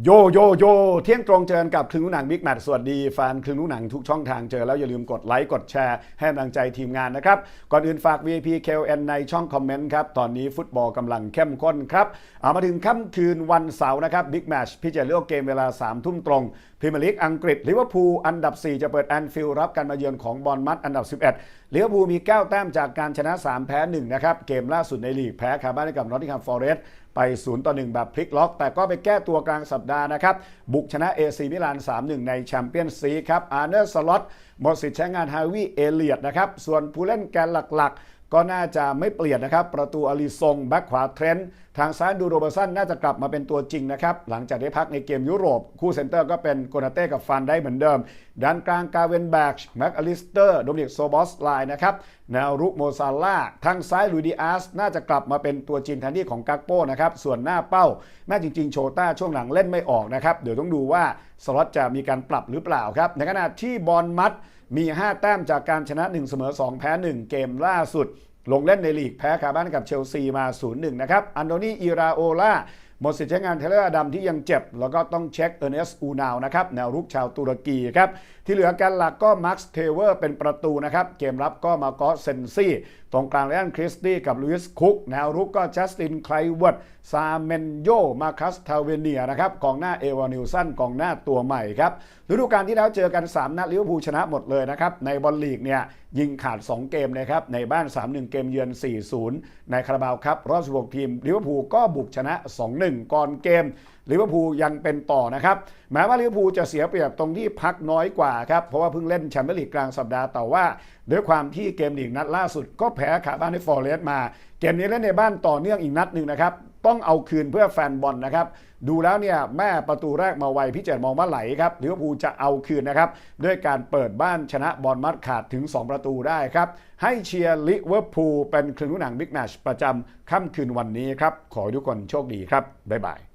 โยโยโยเที่ยงตรงเจอกับคลึงลูกหนังบิ๊กแมทสวัสดีแฟนคลึงลูกหนังทุกช่องทางเจอแล้วอย่าลืมกดไลค์กดแชร์ให้กำลังใจทีมงานนะครับ ก่อนอื่นฝาก VIP KLN ในช่องคอมเมนต์ครับ ตอนนี้ฟุตบอลกำลังเข้มข้นครับ เอามาถึงค่ำคืนวันเสาร์นะครับบิ๊กแมชพิจารณาเลือกเกมเวลา 3 ทุ่มตรงพรีเมียร์ลีกอังกฤษลิเวอร์พูลอันดับ 4 จะเปิดแอนฟิลด์รับการมาเยือนของบอลมัดอันดับ 11ลิเวอร์พูลมี 9 แต้มจากการชนะ 3 แพ้ 1 นะครับเกมล่าสุดในลีกแพ้คาบ้านให้กับนอตติงแฮมฟอเรสต์ ไป0ต่อ1แบบพลิกล็อก แต่ก็ไปแก้ตัวกลางสัปดาห์นะครับ บุกชนะเอซีมิลาน 3-1 ในแชมเปี้ยนซีครับอาร์เนอร์สล็อตหมดสิทธิ์ใช้งานฮาวิเอเลียดนะครับ ส่วนผู้เล่นแกนหลัก ก็น่าจะไม่เปลี่ยนนะครับ ประตูอลิซงแบ็คขวาเทรนต์ทางซ้ายดูโรเบอร์สันน่าจะกลับมาเป็นตัวจริงนะครับ หลังจากได้พักในเกมยุโรป คู่เซนเตอร์ก็เป็นโกนาเต้กับฟันได้เหมือนเดิมด้านกลางกาเวนแบกแม็กอลิสเตอร์โดมินิกโซบอสไลน์นะครับแนวรุกโมซาล่าทางซ้ายลุยดิอาสน่าจะกลับมาเป็นตัวจริงแทนที่ของกักโป้นะครับส่วนหน้าเป้าแม่จริง ๆ โชต้าช่วงหลังเล่นไม่ออกนะครับเดี๋ยวต้องดูว่าสล็อตจะมีการปรับหรือเปล่าครับในขณะที่บอลมัดมี 5 แต้มจากการชนะ 1 เสมอ 2 แพ้ 1 เกมล่าสุด ลงเล่นในลีกแพ้คาบ้านกับเชลซีมา 0-1 นะครับ อันโดนีอิราโอลา หมดสิทธิ์ใช้งานเทเลอร์อดัมที่ยังเจ็บ แล้วก็ต้องเช็คเออร์เนสอูนาวนะครับแนวรุกชาวตุรกีครับที่เหลือกันหลักก็มาร์คเทเวอร์เป็นประตูนะครับเกมรับก็มากอสเซนซี่ตรงกลางแลนคริสตี้กับลุยส์คุกแนวรุกก็จัสตินไคลเวิร์ดซาเมนโยมาคัสทาเวเนียนะครับกองหน้าเอวานิลสันกองหน้าตัวใหม่ครับฤดูกาลที่แล้วเจอกัน 3 นัดลิเวอร์พูลชนะหมดเลยนะครับในบอลลีกเนี่ยยิงขาด 2 เกมนะครับในบ้าน 3-1 เกมเยือน 4-0 ในคาราบาวครับรอบ16ทีมลิเวอร์พูลก็บุกชนะ 2-1ก่อนเกมลิเวอร์พูลยังเป็นต่อนะครับ แม้ว่าลิเวอร์พูลจะเสียเปรียบตรงที่พักน้อยกว่าครับ เพราะว่าเพิ่งเล่นแชมเปี้ยนลีกกลางสัปดาห์แต่ว่าด้วยความที่เกมลีกนัดล่าสุดก็แพ้ขาบ้านในฟอร์เรสต์มา เกมนี้เล่นในบ้านต่อเนื่องอีกนัดหนึ่งนะครับ ต้องเอาคืนเพื่อแฟนบอลนะครับ ดูแล้วเนี่ยแม่ประตูแรกมาไวพี่เจตมองว่าไหลครับลิเวอร์พูลจะเอาคืนนะครับ ด้วยการเปิดบ้านชนะบอลมัดขาดถึง 2 ประตูได้ครับ ให้เชียร์ลิเวอร์พูลเป็นครึ่งหนังบิ๊กแมชประจำค่ำคืนวันนี้ครับ ขอให้ทุกคนโชคดีครับ บ๊ายบาย